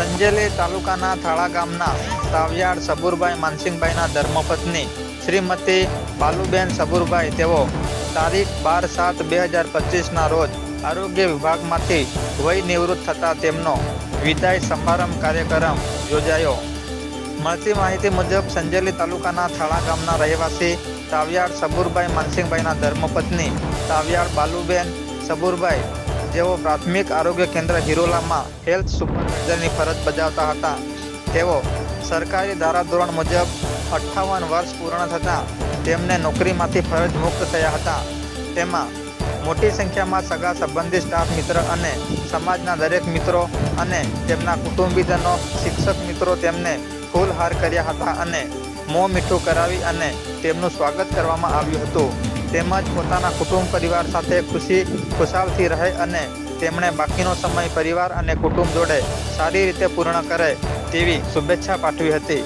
સંજેલી તાલુકાના થાળા ગામના સાવિયાડ સબુરભાઈ માનસિંહભાઈના ધર્મપત્ની શ્રીમતી બાલુબેન સબુરભાઈ. તેઓ તારીખ બાર સાત બે હજાર પચીસના રોજ આરોગ્ય વિભાગમાંથી વય નિવૃત્ત થતા તેમનો વિદાય સમારંભ કાર્યક્રમ યોજાયો. મળતી માહિતી મુજબ સંજેલી તાલુકાના થાળા ગામના રહેવાસી તાવિયાડ સબુરભાઈ માનસિંહભાઈના ધર્મપત્ની તાવિયાડ બાલુબેન સબુરભાઈ જેઓ પ્રાથમિક આરોગ્ય કેન્દ્ર હિરોલામાં હેલ્થ સુપરવાઇઝરની ફરજ બજાવતા હતા. તેઓ સરકારી ધારાધોરણ મુજબ અઠ્ઠાવન વર્ષ પૂર્ણ થતાં તેમને નોકરીમાંથી ફરજ મુક્ત થયા હતા. તેમાં મોટી સંખ્યામાં સગા સંબંધી સ્ટાફ મિત્ર અને સમાજના દરેક મિત્રો અને તેમના કુટુંબીજનો શિક્ષક મિત્રો તેમને ફૂલહાર કર્યા હતા અને મોં મીઠું કરાવી અને તેમનું સ્વાગત કરવામાં આવ્યું હતું. તેમજ પોતાના કુટુંબ પરિવાર સાથે ખુશી, ખુશાલથી રહે અને તેમણે બાકીનો સમય પરિવાર અને કુટુંબ જોડે સારી રીતે પૂર્ણ કરે તેવી શુભેચ્છા પાઠવી હતી.